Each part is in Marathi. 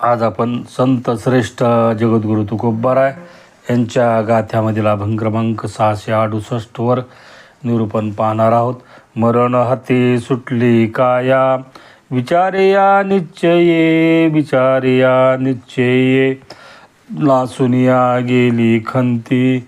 आज आपण संत श्रेष्ठ जगद्गुरु तुकोबाराय यांच्या गाथ्यामधील अभंग क्रमांक सहाशे अडुसष्टवर निरूपण पाहणार आहोत. मरण हाती सुटली काया विचारिया निश्चये विचारिया निश्चये. लासुनिया गेली खंती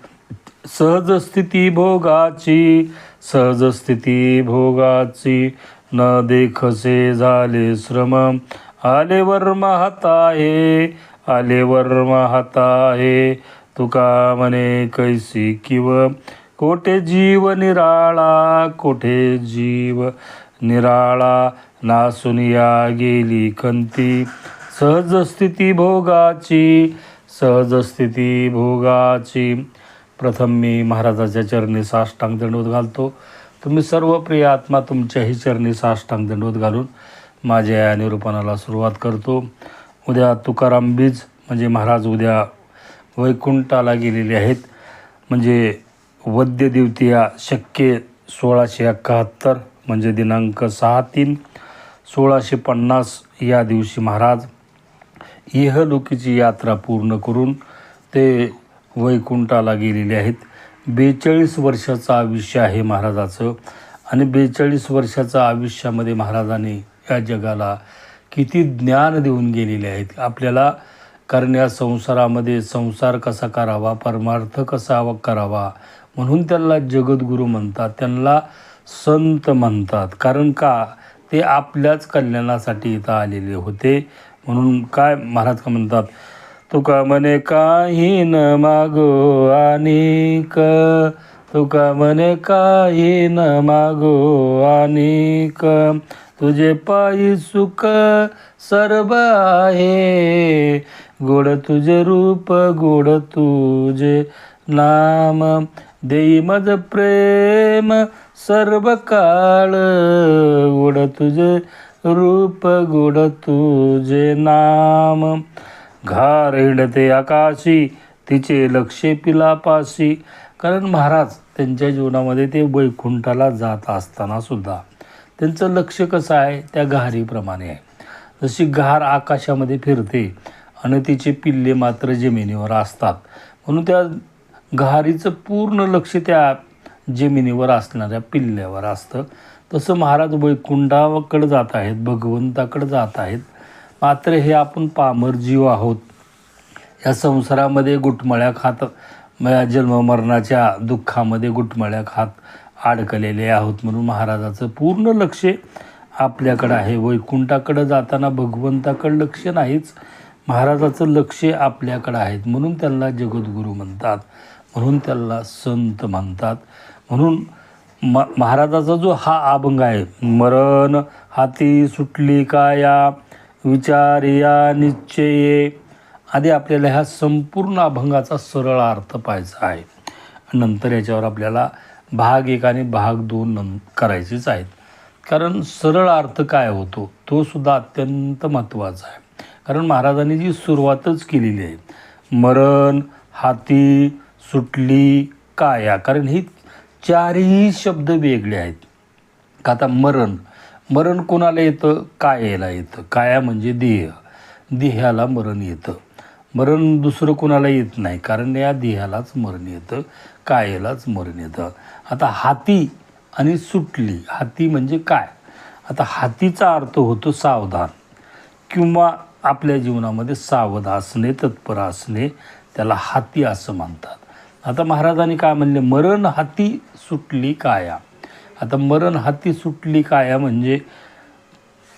सहज स्थिती भोगाची सहज स्थिती भोगाची. न देखसे झाले श्रम आलेवर महता आहे आलेवर महता आहे. तुका म्हणे कैसी किव कोठे जीव निराळा कोठे जीव निराळा. नासुनिया गेली खंती सहज स्थिती भोगाची सहज स्थिती भोगाची. प्रथम मी महाराजाच्या चरणी साष्टांग दंडवत घालतो. तुम्ही सर्व प्रिय आत्मा तुमच्याही चरणी साष्टांग दंडवत घालून माझ्या या निरूपणाला सुरुवात करतो. उद्या तुकाराम बीज म्हणजे महाराज उद्या वैकुंठाला गेलेले आहेत. म्हणजे वद्य दिवतीया शक्य सोळाशे एकाहत्तर म्हणजे दिनांक सहा तीन सोळाशे पन्नास या दिवशी महाराज इहलोकीची यात्रा पूर्ण करून ते वैकुंठाला गेलेले आहेत. बेचाळीस वर्षाचं आयुष्य आहे महाराजाचं. आणि बेचाळीस वर्षाच्या आयुष्यामध्ये महाराजांनी या जगाला किती ज्ञान देऊन गेलेले आहेत. आपल्याला कारण या संसारामध्ये संसार कसा करावा परमार्थ कसा करावा म्हणून त्यांना जगद्गुरू म्हणतात. त्यांना संत म्हणतात. कारण का? ते आपल्याच कल्याणासाठी इथं आलेले होते. म्हणून काय महाराज का म्हणतात? तुका म्हणे काही न मागो अनेक. तुका म्हणे काही न मागो अनेक. तुझे पायी सुख सर्व आहे. गोड तुझे रूप गोड तुझे नाम. देई मज प्रेम सर्व काळ गोड तुझे रूप गोड तुझे नाम. घार हिंडते आकाशी तिचे लक्षे पिलापाशी. कारण महाराज त्यांच्या जीवनामध्ये ते वैकुंठाला जात असताना सुद्धा त्यांचं लक्ष कसं आहे? त्या घारीप्रमाणे आहे. जशी घार आकाशामध्ये फिरते आणि तिचे पिल्ले मात्र जमिनीवर असतात. म्हणून त्या घारीचं पूर्ण लक्ष त्या जमिनीवर असणाऱ्या पिल्ल्यावर असतं. तसं महाराज वैकुंठाकडं जात आहेत भगवंताकडं जात आहेत. मात्र हे आपण पामर जीव आहोत. या संसारामध्ये गुटमळ्या खात जन्ममरणाच्या दुःखामध्ये गुटमळ्या खात अडकलेले आहोत म्हणून महाराजाचं पूर्ण लक्ष आपल्याकडं आहे. वैकुंठाकडं जाताना भगवंताकडं लक्ष नाहीच. महाराजाचं लक्ष आपल्याकडं आहेत म्हणून त्यांना जगद्गुरू म्हणतात. म्हणून त्यांना संत म्हणतात. म्हणून म महाराजाचा जो हा अभंग आहे मरण हाती सुटली काया विचारिया निश्चये आधी आपल्याला ह्या संपूर्ण अभंगाचा सरळ अर्थ पाहायचा आहे. नंतर याच्यावर आपल्याला भाग एक आणि भाग दोन नं करायचेच आहेत. कारण सरळ अर्थ काय होतो तो सुद्धा अत्यंत महत्त्वाचा आहे. कारण महाराजांनी जी सुरुवातच केलेली आहे मरण हाती सुटली काया कारण ही चारही शब्द वेगळे आहेत. का आता मरण मरण कोणाला येतं? कायेला येतं. काया म्हणजे देह. देहाला मरण येतं. मरण दुसरं कोणाला येत नाही कारण या देहालाच मरण येतं कायेलाच मरण येतं. आता हाती आणि सुटली हाती म्हणजे काय? आता हातीचा अर्थ होतो सावधान किंवा आपल्या जीवनामध्ये सावध असणे तत्पर असणे त्याला हाती असं म्हणतात आता महाराजांनी काय म्हणले? मरण हाती सुटली काया. आता मरण हाती सुटली काया म्हणजे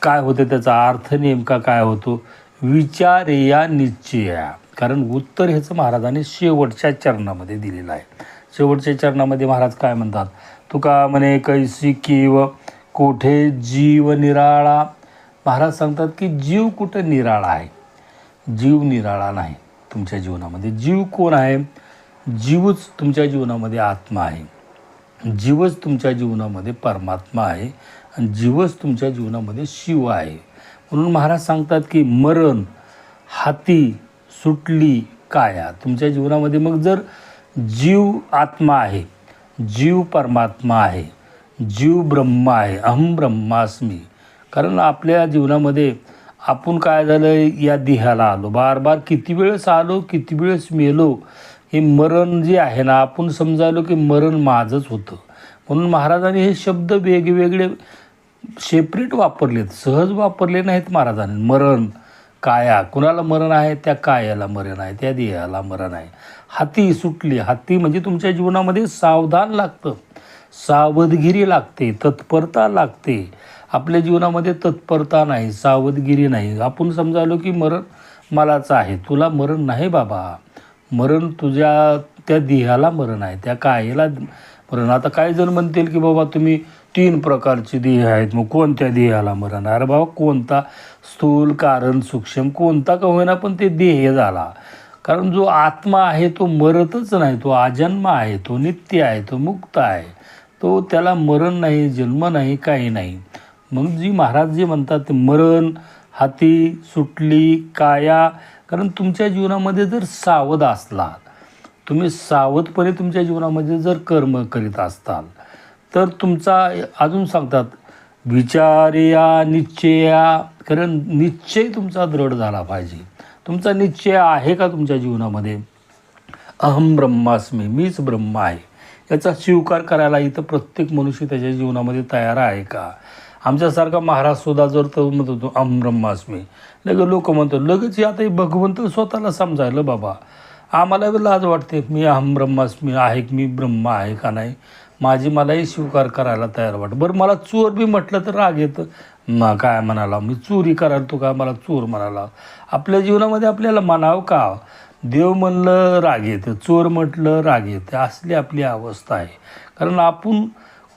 काय होतं त्याचा अर्थ नेमका काय होतो? विचारेया निश्चया कारण उत्तर ह्याचं महाराजांनी शेवटच्या चरणामध्ये दिलेलं आहे. शेवटच्या चरणामध्ये महाराज काय म्हणतात? तुका म्हणे कैसी किव कोठे जीव निराळा? महाराज सांगतात की जीव कुठं निराळा आहे? जीव निराळा नाही तुमच्या जीवनामध्ये. जीव कोण आहे? जीवच तुमच्या जीवनामध्ये आत्मा आहे. जीवच तुमच्या जीवनामध्ये परमात्मा आहे. आणि जीवच तुमच्या जीवनामध्ये शिव आहे. म्हणून महाराज सांगतात की मरण हाती सुटली काया? तुमच्या जीवनामध्ये मग जर जीव आत्मा आहे जीव परमात्मा आहे जीव ब्रह्म आहे अहम ब्रह्मास्मी कारण आपल्या जीवनामध्ये आपण काय झालं या देहाला आलो. बार बार किती वेळेस आलो किती वेळेस मेलो हे मरण जे आहे ना आपण समजायलो की मरण माझंच होतं. म्हणून महाराजांनी हे शब्द वेगवेगळे सेपरेट वापरलेत सहज वापरले नाहीत महाराजांनी. मरण काया. कुणाला मरण आहे? त्या कायाला मरण आहे त्या देहाला मरण आहे. हाती सुटली. हाती म्हणजे तुमच्या जीवनामध्ये सावधान लागतं. सावधगिरी लागते तत्परता लागते. आपल्या जीवनामध्ये तत्परता नाही सावधगिरी नाही. आपण समजालो की मरण मलाच आहे. तुला मरण नाही बाबा. मरण तुझ्या त्या देहाला मरण आहे त्या कायेला मरण आता काही जण म्हणतील की बाबा तुम्ही तीन प्रकारचे देह आहेत. मग कोणत्या देहाला मरण आहे? अरे बाबा कोणता स्थूल कारण सूक्ष्म कोणता का होईना पण ते देह झाला. कारण जो आत्मा आहे तो मरतच नाही. तो आजन्म आहे तो नित्य आहे तो मुक्त आहे. तो त्याला मरण नाही जन्म नाही काही नाही. मग जी महाराज जे म्हणतात ते मरण हाती सुटली काया कारण तुमच्या जीवनामध्ये जर सावध असलात तुम्ही सावधपणे तुमच्या जीवनामध्ये जर कर्म करीत असताल तर तुमचा अजून सांगतात विचारिया निश्चया. कारण निश्चय तुमचा दृढ झाला पाहिजे. तुमचा निश्चय आहे का तुमच्या जीवनामध्ये? अहम ब्रह्मास्मी मीच ब्रह्म आहे. याचा स्वीकार करायला इथं प्रत्येक मनुष्य त्याच्या जीवनामध्ये तयार आहे का? आमच्यासारखा महाराज सुद्धा जर तो म्हणत होतो अहम ब्रह्मास्मी. लगेच लोक म्हणतो लगेच आता भगवंत स्वतःला समजायलं बाबा. आम्हाला लाज वाटते मी अहम ब्रह्मास्मी आहे की मी ब्रह्म आहे का नाही? माझी मलाही स्वीकार करायला तयार वाटतं बरं मला चोर बी म्हटलं तर राग येतं. मग काय म्हणाला? मी चोरी करायला तू काय मला चोर म्हणाला. आपल्या जीवनामध्ये आपल्याला म्हणावं का? देव म्हणलं राग येतं. चोर म्हटलं राग येतं. असली आपली अवस्था आहे. कारण आपण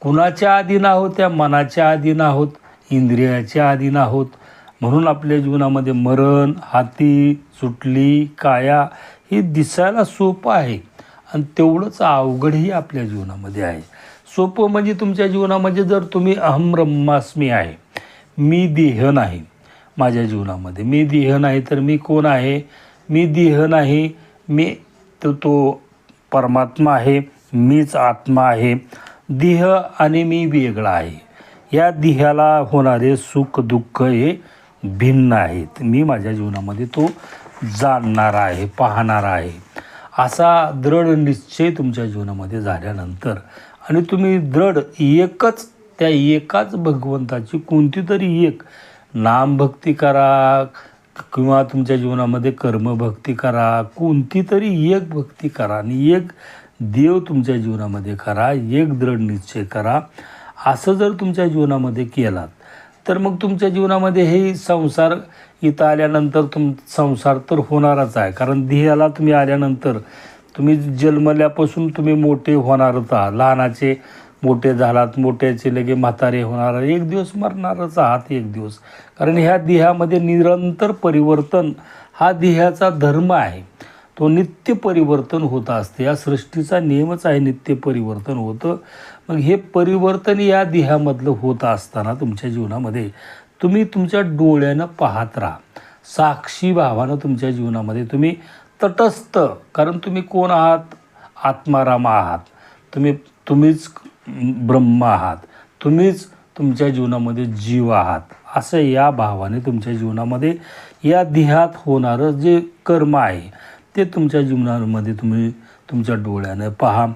कुणाच्या अधीन आहोत त्या मनाच्या अधीन आहोत इंद्रियाच्या अधीन आहोत म्हणून आपल्या जीवनामध्ये मरण हाती सुटली काया हे दिसायला सोपं आहे. आणि तेवढंच अवघडही आपल्या जीवनामध्ये आहे. सोपं म्हणजे तुमच्या जीवनामध्ये जर तुम्ही अहम ब्रह्मास्मी आहे मी देह नाही माझ्या जीवनामध्ये. मी देह नाही तर मी कोण आहे? मी देह नाही मी तो तो परमात्मा आहे मीच आत्मा आहे. देह आणि मी वेगळा आहे. या देहाला होणारे सुख दुःख हे भिन्न आहेत. मी माझ्या जीवनामध्ये तो जाणणार आहे पाहणार आहे. असा दृढ निश्चय तुमच्या जीवनामध्ये झाल्यानंतर आणि तुम्ही दृढ एकच त्या एकाच भगवंताची कोणती तरी एक नामभक्ती करा किंवा तुमच्या जीवनामध्ये कर्मभक्ती करा कोणती तरी एक भक्ती करा आणि एक देव तुमच्या जीवनामध्ये करा एक दृढ निश्चय करा असं जर तुमच्या जीवनामध्ये केलात तर मग तुमच्या जीवनामध्ये हे संसार इथं आल्यानंतर तुम संसार तर होणारच आहे. कारण ध्येयाला तुम्ही आल्यानंतर तुम्ही जन्मल्यापासून तुम्ही मोठे होणारच आहात. लहानाचे मोठे झालात मोठ्याचे लगे म्हातारे होणार एक दिवस मरणारच आहात एक दिवस. कारण ह्या देहामध्ये निरंतर परिवर्तन हा देहाचा धर्म आहे. तो नित्य परिवर्तन होत असते. या सृष्टीचा नियमच आहे नित्य परिवर्तन होतं. मग हे परिवर्तन या देहामधलं होत असताना तुमच्या जीवनामध्ये तुम्ही तुमच्या डोळ्यानं पाहत राहा. साक्षी भावानं तुमच्या जीवनामध्ये तुम्ही तटस्थ कारण तुम्ही कोण आहात? आत्माराम आहात. तुम्ही तुम्हीच ब्रह्म आहात. तुम्हीच तुमच्या जीवनामध्ये जीव आहात. असं या भावाने तुमच्या जीवनामध्ये या देहात होणारं जे कर्म आहे ते तुमच्या जीवनामध्ये तुम्ही तुमच्या डोळ्यानं पहा.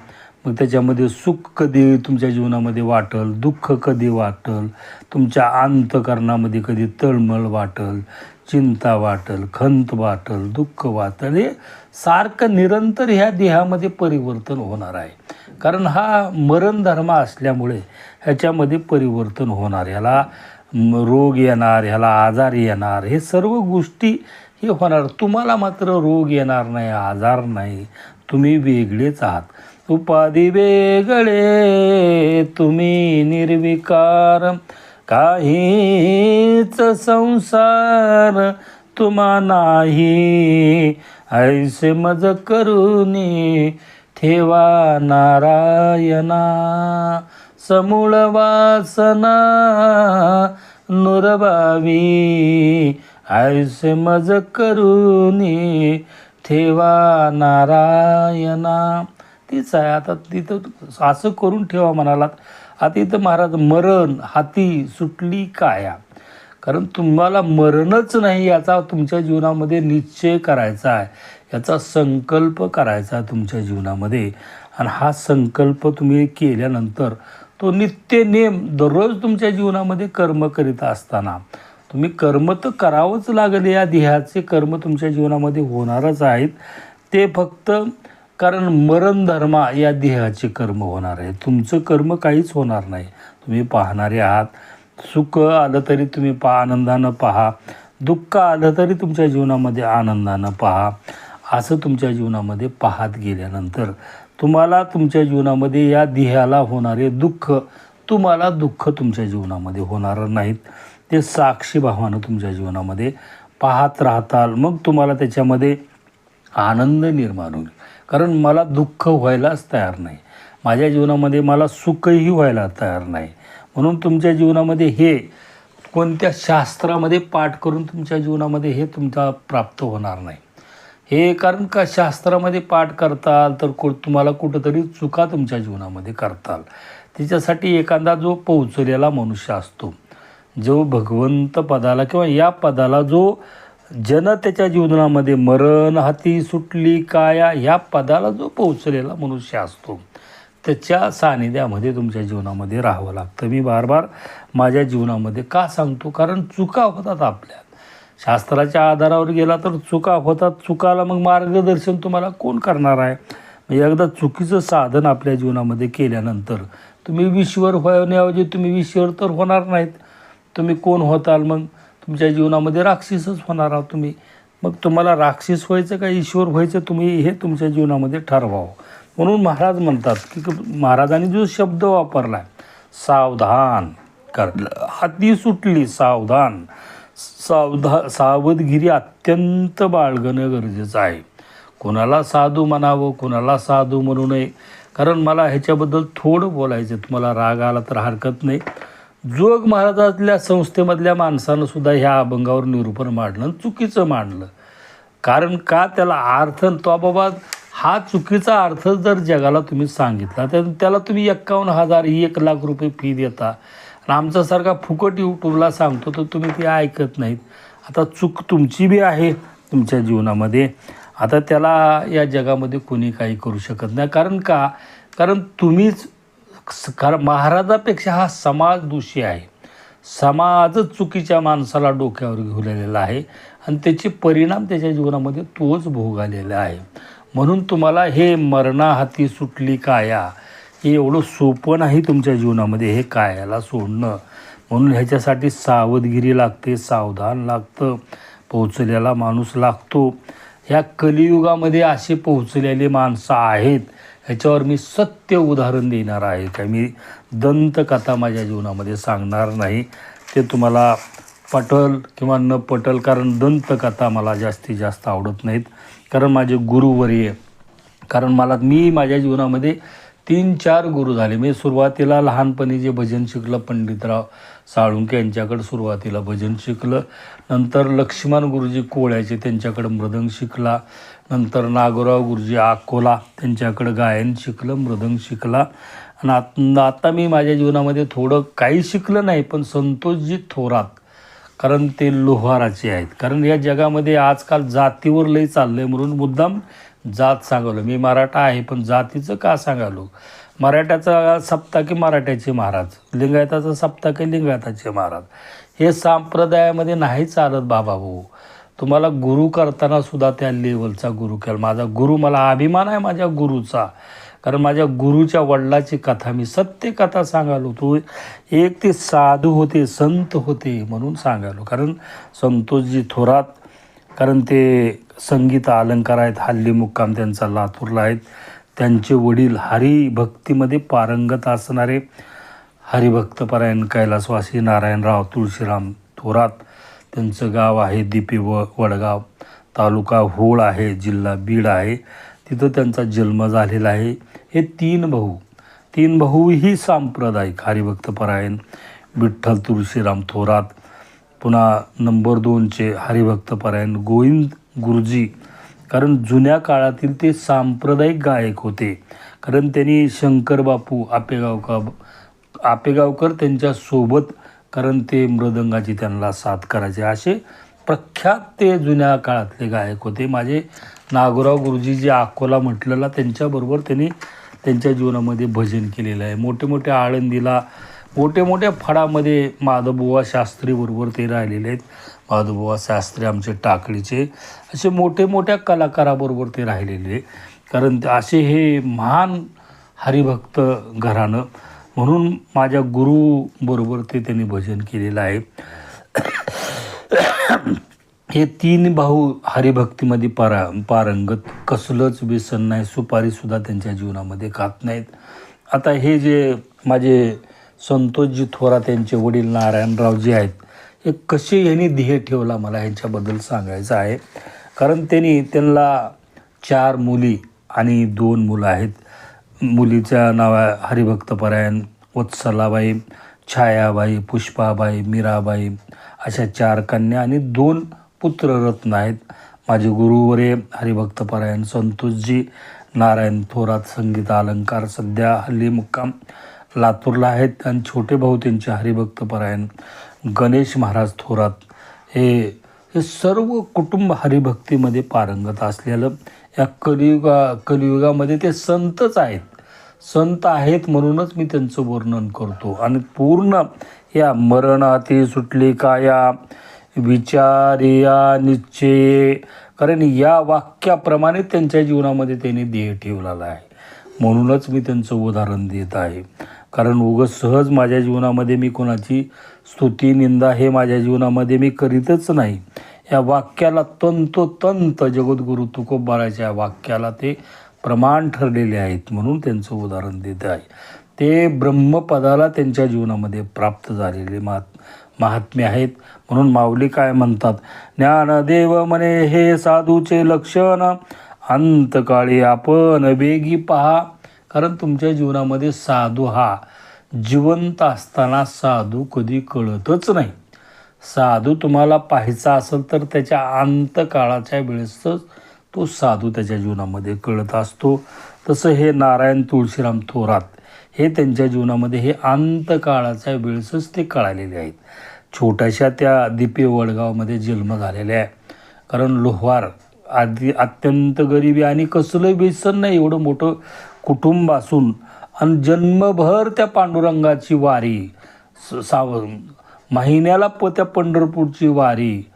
मग त्याच्यामध्ये सुख कधी तुमच्या जीवनामध्ये वाटल? दुःख कधी वाटल? तुमच्या अंतकरणामध्ये कधी तळमळ वाटल? चिंता वाटल खंत वाटल दुःख वाटल हे सारखं निरंतर ह्या देहामध्ये परिवर्तन होणार आहे. कारण हा मरण धर्म असल्यामुळे ह्याच्यामध्ये परिवर्तन होणार ह्याला रोग येणार ह्याला आजार येणार हे सर्व गोष्टी हे होणार. तुम्हाला मात्र रोग येणार नाही आजार नाही. तुम्ही वेगळेच आहात. उपाधी वेगळे तुम्ही निर्विकार. काहीच संसार तुम्हा नाही. ऐसे मज करुनी ठेवा नारायणा. समूळ वासना नुरबावी. ऐसे मज करुनी ठेवा नारायणा. तीच आहे आता तिथं असं करून ठेवा म्हणालात आता इथं महाराज मरण हाती सुटली काया? कारण तुम्हाला मरणच नाही याचा तुमच्या जीवनामध्ये निश्चय करायचा आहे. याचा संकल्प करायचा आहे तुमच्या जीवनामध्ये. आणि हा संकल्प तुम्ही केल्यानंतर तो नित्य नेम दररोज तुमच्या जीवनामध्ये कर्म करीत असताना. तुम्ही कर्म तर करावंच लागेल या ध्येयाचे कर्म तुमच्या जीवनामध्ये होणारच आहेत. ते फक्त कारण मरण धर्मा या देहाचे कर्म होणार आहे. तुमचं कर्म काहीच होणार नाही. तुम्ही पाहणारे आहात. सुख आलं तरी तुम्ही पहा आनंदानं पहा. दुःख आलं तरी तुमच्या जीवनामध्ये आनंदानं पहा. असं तुमच्या जीवनामध्ये पाहत गेल्यानंतर तुम्हाला तुमच्या जीवनामध्ये या देहाला होणारे दुःख तुम्हाला दुःख तुमच्या जीवनामध्ये होणार नाहीत. ते साक्षी भावानं तुमच्या जीवनामध्ये पाहत राहताल. मग तुम्हाला त्याच्यामध्ये आनंद निर्माण होईल. कारण मला दुःख व्हायलाच तयार नाही. माझ्या जीवनामध्ये मला सुखही व्हायला तयार नाही. म्हणून तुमच्या जीवनामध्ये हे कोणत्या शास्त्रामध्ये पाठ करून तुमच्या जीवनामध्ये हे तुमचा प्राप्त होणार नाही. हे कारण का शास्त्रामध्ये पाठ करताल तर कु तुम्हाला कुठंतरी चुका तुमच्या जीवनामध्ये करताल. त्याच्यासाठी एखादा जो पोहोचलेला मनुष्य असतो जो भगवंत पदाला किंवा या पदाला जो जन त्याच्या जीवनामध्ये मरण हाती सुटली काया ह्या पदाला जो पोहोचलेला मनुष्य असतो त्याच्या सानिध्यामध्ये तुमच्या जीवनामध्ये राहावं लागतं. मी बार बार माझ्या जीवनामध्ये का सांगतो? कारण चुका होतात आपल्या शास्त्राच्या आधारावर गेला तर चुका होतात. चुकाला मग मार्गदर्शन तुम्हाला कोण करणार आहे? म्हणजे एकदा चुकीचं साधन आपल्या जीवनामध्ये केल्यानंतर तुम्ही विश्वर होण्याऐवजी तुम्ही विश्वर तर होणार नाहीत. तुम्ही कोण होताल मग? तुमच्या जीवनामध्ये राक्षसच होणार आहात तुम्ही. मग तुम्हाला राक्षस व्हायचं का ईश्वर व्हायचं तुम्ही हे तुमच्या जीवनामध्ये ठरवावं. म्हणून महाराज म्हणतात की महाराजांनी जो शब्द वापरला आहे सावधान कर. हाती सुटली सावधान. सावधा सावधगिरी अत्यंत बाळगणं गरजेचं आहे. कोणाला साधू म्हणावं कोणाला साधू म्हणू नये. कारण मला ह्याच्याबद्दल थोडं बोलायचं आहे तुम्हाला राग आला तर हरकत नाही. जोग महाराजातल्या संस्थेमधल्या माणसानं सुद्धा ह्या अभंगावर निरूपण मांडलं चुकीचं मांडलं. कारण का त्याला अर्थ तो बाबा हा चुकीचा अर्थ जर जगाला तुम्ही सांगितला तर त्याला तुम्ही एक्कावन्न हजार ही एक लाख रुपये फी देता. आणि आमच्यासारखा फुकट यूट्यूबला सांगतो तर तुम्ही ते ऐकत नाहीत. आता चूक तुमची बी आहे तुमच्या जीवनामध्ये. आता त्याला या जगामध्ये कोणी काही करू शकत नाही. कारण का? कारण तुम्हीच कारण महाराजापेक्षा हा समाज दोषी आहे. समाजच चुकीच्या माणसाला डोक्यावर घेऊलेला आहे आणि त्याचे परिणाम त्याच्या जीवनामध्ये तोच भोगालेला आहे. म्हणून तुम्हाला हे मरणा हाती सुटली काया हे एवढं सोपं नाही तुमच्या जीवनामध्ये हे कायाला सोडणं. म्हणून ह्याच्यासाठी सावधगिरी लागते सावधान लागतं पोहोचलेला माणूस लागतो. ह्या कलियुगामध्ये असे पोहोचलेले माणसं आहेत ह्याच्यावर मी सत्य उदाहरण देणार आहे. काय मी दंतकथा माझ्या जीवनामध्ये सांगणार नाही. ते तुम्हाला पटल किंवा न पटल कारण दंतकथा मला जास्तीत जास्त आवडत नाहीत. कारण माझे गुरुवर्य कारण मला मी माझ्या जीवनामध्ये तीन चार गुरु झाले. मी सुरुवातीला लहानपणी जे भजन शिकलं पंडितराव साळुंके यांच्याकडं सुरुवातीला भजन शिकलं. नंतर लक्ष्मण गुरुजी कोळ्याचे त्यांच्याकडं मृदंग शिकला. नंतर नागोराव गुरुजी अकोला त्यांच्याकडं गायन शिकलं मृदंग शिकला. आणि आता आता मी माझ्या जीवनामध्ये थोडं काही शिकलं नाही पण संतोषजी थोरात. कारण ते लोहाराचे आहेत. कारण या जगामध्ये आजकाल जातीवर लई चाललं आहे म्हणून मुद्दाम जात सांगालो मी मराठा आहे पण जातीचं का सांगालो मराठ्याचा सप्ताकी मराठ्याचे महाराज. लिंगायताचा सप्ताकी लिंगायताचे महाराज. हे संप्रदायामध्ये नाही चालत बाबा भाऊ. तुम्हाला गुरु करताना सुद्धा त्या लेवलचा गुरु केला. माझा गुरु मला अभिमान आहे माझ्या गुरुचा. कारण माझ्या गुरुच्या वडिलाची कथा मी सत्य कथा सांगालो तो एक ते साधू होते संत होते म्हणून सांगालो कारण संतोषजी थोरात कारण ते संगीत अलंकार आहेत हल्ली मुक्काम त्यांचा लातूरला आहेत. त्यांचे वडील हरिभक्तीमध्ये पारंगत असणारे हरिभक्तपरायण कैलासवासी नारायणराव तुळशीराम थोरात त्यांचं गाव आहे दिपी व वडगाव. तालुका होळ आहे जिल्हा बीड आहे. तिथं त्यांचा जन्म झालेला आहे. हे तीन भाऊ. तीन भाऊ ही सांप्रदायिक हरिभक्तपरायण विठ्ठल तुळशीराम थोरात. पुन्हा नंबर दोनचे हरिभक्तपरायण गोविंद गुरुजी. कारण जुन्या काळातील ते सांप्रदायिक गायक होते. कारण त्यांनी शंकर बापू आपेगावकर आपेगावकर त्यांच्यासोबत कारण ते मृदंगाची त्यांना साथ करायचे. असे प्रख्यात ते जुन्या काळातले गायक होते. माझे नागोराव गुरुजी जे अकोला म्हटलेला त्यांच्याबरोबर त्यांनी त्यांच्या जीवनामध्ये भजन केलेलं आहे. मोठे मोठे आळंदीला मोठे मोठ्या फडामध्ये माधवबुवा शास्त्रीबरोबर ते राहिलेले आहेत. माधवबुवा शास्त्री आमचे टाकळीचे. असे मोठे मोठ्या कलाकाराबरोबर ते राहिलेले. कारण ते असे हे महान हरिभक्त घराणं म्हणून माझ्या गुरुबरोबर ते त्यांनी भजन केलेलं आहे. हे तीन भाऊ हरिभक्तीमध्ये पारा पारंगत कसलंच व्यसन नाही सुपारीसुद्धा त्यांच्या जीवनामध्ये खात नाहीत. आता हे जे माझे संतोषजी थोरात यांचे वडील नारायणरावजी आहेत हे कसे यांनी ध्येय ठेवला मला ह्यांच्याबद्दल सांगायचं आहे. कारण त्यांनी त्यांना चार मुली आणि दोन मुलं आहेत. मुलीच्या नाव आहे हरिभक्तपरायण वत्सलाबाई छायाबाई पुष्पाबाई मीराबाई अशा चार कन्या आणि दोन पुत्ररत्न आहेत. माझे गुरुवरे हरिभक्तपरायण संतोषजी नारायण थोरात संगीत अलंकार सध्या हल्ली मुक्काम लातूरला आहेत आणि छोटे भाऊ त्यांचे हरिभक्तपरायण गणेश महाराज थोरात. हे हे सर्व कुटुंब हरिभक्तीमध्ये पारंगत असलेलं या कलियुगा कलियुगामध्ये ते संतच आहेत. संत आहेत म्हणूनच मी त्यांचं वर्णन करतो. आणि पूर्ण या मरणाती सुटली काया विचारिया निश्चय. कारण या वाक्याप्रमाणे त्यांच्या जीवनामध्ये त्यांनी ध्येय ठेवलेला आहे. म्हणूनच मी त्यांचं उदाहरण देत आहे. कारण उग सहज माझ्या जीवनामध्ये मी कोणाची स्तुती निंदा हे माझ्या जीवनामध्ये मी करीतच नाही. या वाक्याला तंतोतंत जगद्गुरु तुकोबाराच्या वाक्याला ते प्रमाण ठरलेले आहेत म्हणून त्यांचं उदाहरण देत आहे. ते ब्रह्मपदाला त्यांच्या जीवनामध्ये प्राप्त झालेले महात् महात्म्य आहेत. म्हणून माऊली काय म्हणतात? ज्ञानदेव म्हणे हे साधूचे लक्षण अंतकाळी आपण वेगी पहा. कारण तुमच्या जीवनामध्ये साधू हा जिवंत असताना साधू कधी कळतच नाही. साधू तुम्हाला पाहायचा असेल तर त्याच्या अंतकाळाच्या वेळेसच तो साधू त्याच्या जीवनामध्ये कळत असतो. तसं हे नारायण तुळशीराम थोरात हे त्यांच्या जीवनामध्ये हे अंतकाळाच्या वेळेसच ते कळालेले आहेत. छोट्याशा त्या दिपे वडगावमध्ये जन्म झालेला आहे. कारण लोहार आधी अत्यंत गरिबी आणि कसलं व्यसन नाही एवढं मोठं कुटुंब असून आणि जन्मभर त्या पांडुरंगाची वारी स- साव महिन्याला प त्या पंढरपूरची वारी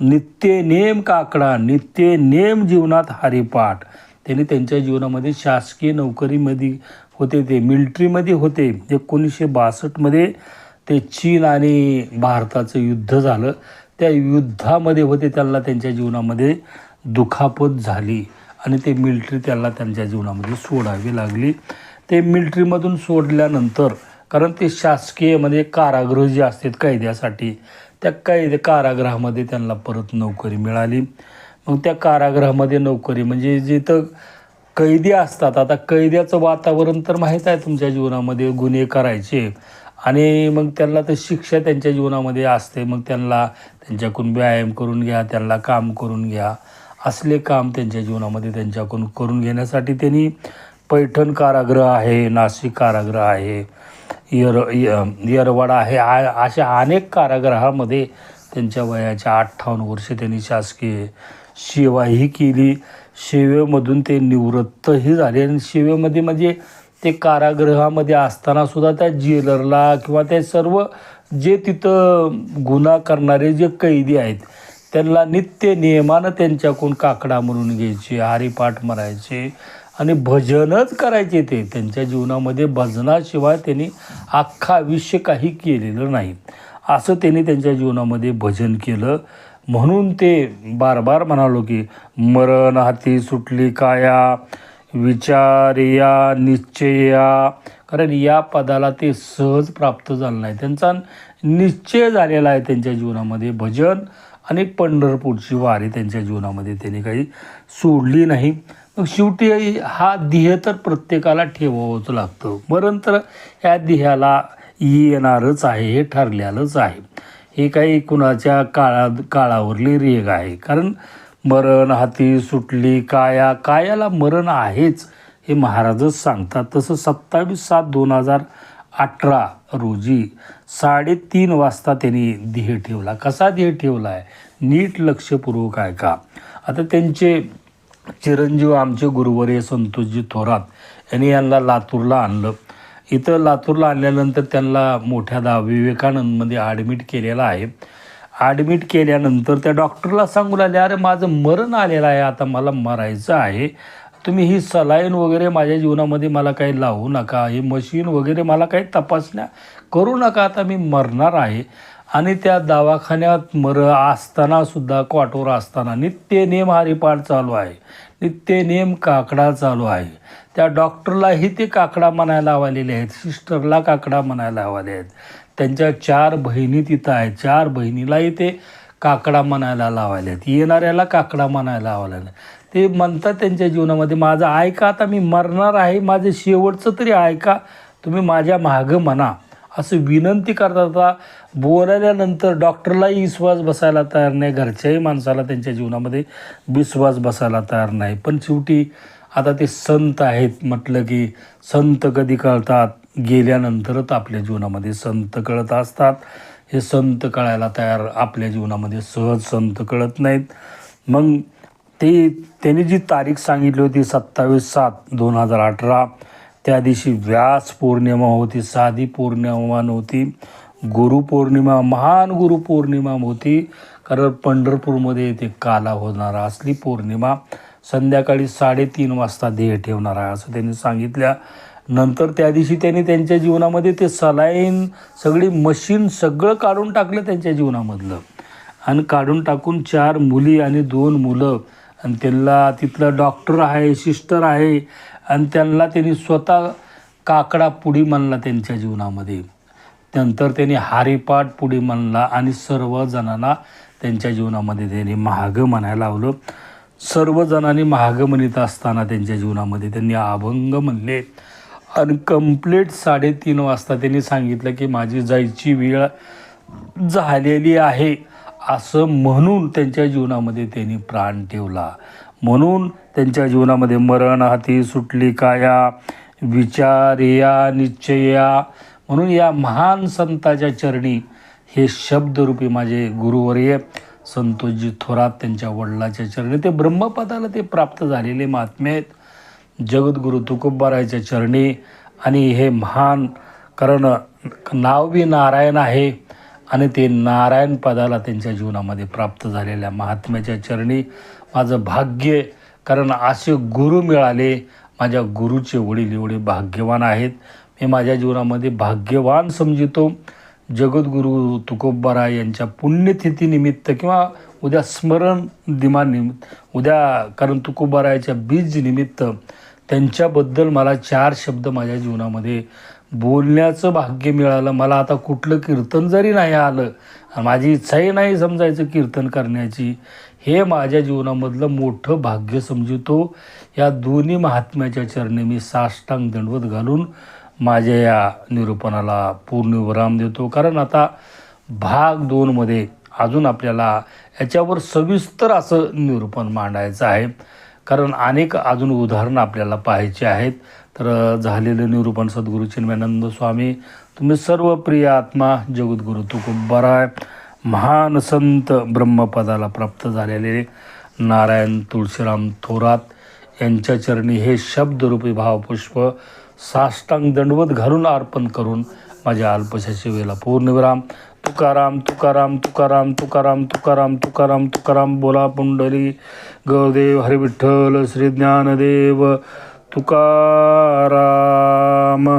नित्य नेम काकडा नित्य नेम जीवनात हरिपाठ. त्यांनी त्यांच्या जीवनामध्ये शासकीय नोकरीमध्ये होते ते मिल्ट्रीमध्ये होते. एकोणीसशे बासष्टमध्ये ते चीन आणि भारताचं युद्ध झालं. त्या युद्धामध्ये होते त्यांना त्यांच्या जीवनामध्ये दुखापत झाली आणि ते मिलिटरी त्यांना त्यांच्या जीवनामध्ये सोडावी लागली. ते मिल्ट्रीमधून सोडल्यानंतर कारण ते शासकीयमध्ये म्हणजे कारागृह जे असतात कैद्यासाठी त्या कैद कारागृहामध्ये त्यांना परत नोकरी मिळाली. मग त्या कारागृहामध्ये नोकरी म्हणजे जिथं कैदी असतात आता कैद्याचं वातावरण तर माहीत आहे तुमच्या जीवनामध्ये गुन्हे करायचे. आणि मग त्यांना तर शिक्षा त्यांच्या जीवनामध्ये असते. मग त्यांना त्यांच्याकडून व्यायाम करून घ्या त्यांना काम करून घ्या. असले काम त्यांच्या जीवनामध्ये त्यांच्याकडून करून घेण्यासाठी त्यांनी पैठण कारागृह आहे नाशिक कारागृह आहे. यर य- येरवाडा हे आ अशा अनेक कारागृहामध्ये त्यांच्या वयाच्या अठ्ठावन्न वर्षे त्यांनी शासकीय सेवाही केली. सेवेमधून ते निवृत्तही झाले आणि सेवेमध्ये म्हणजे ते कारागृहामध्ये असतानासुद्धा त्या जेलरला किंवा ते सर्व जे तिथं गुन्हा करणारे जे कैदी आहेत त्यांना नित्य नियमानं त्यांच्याकडून काकडा म्हणून घ्यायचे हारीपाठ मरायचे आणि भजनच करायचे ते. त्यांच्या जीवनामध्ये भजनाशिवाय त्यांनी अख्खा आयुष्य काही केलेलं नाही. असं त्यांनी त्यांच्या जीवनामध्ये भजन केलं. म्हणून ते बार बार म्हणालो की मरण हाती सुटली काया विचार या निश्चया. कारण या पदाला ते सहज प्राप्त झालं नाही. त्यांचा निश्चय झालेला आहे त्यांच्या जीवनामध्ये भजन. आणि पंढरपूरची वारी त्यांच्या जीवनामध्ये त्यांनी काही सोडली नाही. मग शेवटी हा ध्येय तर प्रत्येकाला ठेवावंच लागतं. मरण तर या ध्येयाला येणारच आहे हे ठरलेलंच आहे. हे काही कुणाच्या काळात काळावरली रेग आहे. कारण मरण हाती सुटली काया कायाला मरण आहेच हे महाराजच सांगतात. तसं सत्तावीस सात दोन हजार अठरा रोजी साडेतीन वाजता त्यांनी ध्येय ठेवला. कसा ध्येय ठेवला आहे नीट लक्षपूर्वक आहे का आता त्यांचे चिरंजीव आमचे गुरुवर्य संतोषजी थोरात यांनी यांना लातूरला आणलं. इथं लातूरला आणल्यानंतर त्यांना मोठ्या दा विवेकानंदमध्ये ॲडमिट केलेलं आहे. ॲडमिट केल्यानंतर त्या डॉक्टरला सांगू लागले अरे माझं मरण आलेलं आहे आता मला मरायचं आहे. तुम्ही ही सलाईन वगैरे माझ्या जीवनामध्ये मला काही लावू नका. हे मशीन वगैरे मला काही तपासण्या करू नका. आता मी मरणार आहे. आणि त्या दवाखान्यात मर असतानासुद्धा क्वाटोर असताना नित्य नेम हरिपाठ चालू आहे. नित्य नेम काकडा चालू आहे. त्या डॉक्टरलाही ते काकडा म्हणायला हवालेले आहेत. सिस्टरला काकडा म्हणायला हवाले आहेत. त्यांच्या चार बहिणी तिथं आहेत. चार बहिणीलाही ते काकडा म्हणायला लावायला आहेत येणाऱ्याला काकडा म्हणायला लावायला ते म्हणतात त्यांच्या जीवनामध्ये माझं ऐका आता मी मरणार आहे. माझं शेवटचं तरी ऐका. तुम्ही माझ्या मागं म्हणा. असं विनंती करता बोलायल्यानंतर डॉक्टरलाही विश्वास बसायला तयार नाही. घरच्याही माणसाला त्यांच्या जीवनामध्ये विश्वास बसायला तयार नाही. पण शेवटी आता ते संत आहेत म्हटलं की संत कधी कळतात? गेल्यानंतरच आपल्या जीवनामध्ये संत कळत असतात. हे संत कळायला तयार आपल्या जीवनामध्ये सहज संत कळत नाहीत. मग ते त्यांनी जी तारीख सांगितली होती सत्तावीस सात दोन हजार अठरा त्या दिवशी व्यास पौर्णिमा होती साधी पौर्णिमा नव्हती गुरुपौर्णिमा महान गुरुपौर्णिमा होती. कारण पंढरपूरमध्ये ते काला होणारा असली पौर्णिमा संध्याकाळी साडेतीन वाजता ध्येय ठेवणार आहे असं त्यांनी सांगितल्या. नंतर त्या दिवशी त्यांनी त्यांच्या जीवनामध्ये ते सलाईन सगळी मशीन सगळं काढून टाकलं त्यांच्या जीवनामधलं. आणि काढून टाकून चार मुली आणि दोन मुलं आणि त्यांना तिथलं डॉक्टर आहे सिस्टर आहे आणि त्यांना त्यांनी स्वतः काकडा पुडी म्हणला त्यांच्या जीवनामध्ये. नंतर त्यांनी हारीपाट पुढे म्हणला आणि सर्वजणांना त्यांच्या जीवनामध्ये त्यांनी महाग म्हणायला लावलं. सर्वजणांनी महाग म्हणत असताना त्यांच्या जीवनामध्ये त्यांनी अभंग म्हणले. आणि कंप्लीट साडेतीन वाजता त्यांनी सांगितलं की माझी जायची वेळ झालेली आहे असं म्हणून त्यांच्या जीवनामध्ये त्यांनी प्राण ठेवला. म्हणून त्यांच्या जीवनामध्ये मरण हाती सुटली काया विचारिया निश्चया म्हणून या महान संताच्या चरणी हे शब्दरूपी माझे गुरुवर्य संतोषजी थोरात त्यांच्या वडिलाच्या चरणी. ते ब्रह्मपदाला ते प्राप्त झालेले महात्मे आहेत. जगद्गुरु तुकोबारायच्या चरणी आणि हे महान कारण नाव बी नारायण आहे आणि ते नारायण पदाला त्यांच्या जीवनामध्ये प्राप्त झालेल्या महात्म्याच्या चरणी माझं भाग्य कारण असे गुरु मिळाले माझ्या गुरुचे वडील एवढे भाग्यवान आहेत. मी माझ्या जीवनामध्ये भाग्यवान समजितो. जगद्गुरू तुकोबराय यांच्या पुण्यतिथीनिमित्त किंवा उद्या स्मरण दिमानिमित्त उद्या कारण तुकोबरायाच्या बीज निमित्त त्यांच्याबद्दल मला चार शब्द माझ्या जीवनामध्ये बोलण्याचं भाग्य मिळालं. मला आता कुठलं कीर्तन जरी नाही आलं माझी इच्छाही नाही समजायचं कीर्तन करण्याची. हे माझ्या जीवनामधलं मोठं भाग्य समजतो. या दोन्ही महात्म्याच्या चरणी मी साष्टांग दंडवत घालून माझ्या या निरूपणाला पूर्ण विराम देतो. कारण आता भाग दोनमध्ये अजून आपल्याला याच्यावर सविस्तर असं निरूपण मांडायचं आहे. कारण अनेक अजून उदाहरणं आपल्याला पाहायची आहेत. तर झालेलं निरूपण सद्गुरू चिन्मयानंद स्वामी तुम्ही सर्व प्रिय आत्मा जगद्गुरु तुकोबाराय महान संत ब्रह्मपदाला प्राप्त झालेले नारायण तुळशीराम थोरात यांच्या चरणी हे शब्दरूपी भावपुष्प साष्टांग दंडवत घालून अर्पण करून माझ्या अल्पशाची वेळेला पूर्णविराम. तुकाराम तुकाराम तुकाराम तुकाराम तुकाराम तुकाराम तुकाराम बोला पुंडली गौदेव हरिविठ्ठल श्री ज्ञानदेव तुकाराम.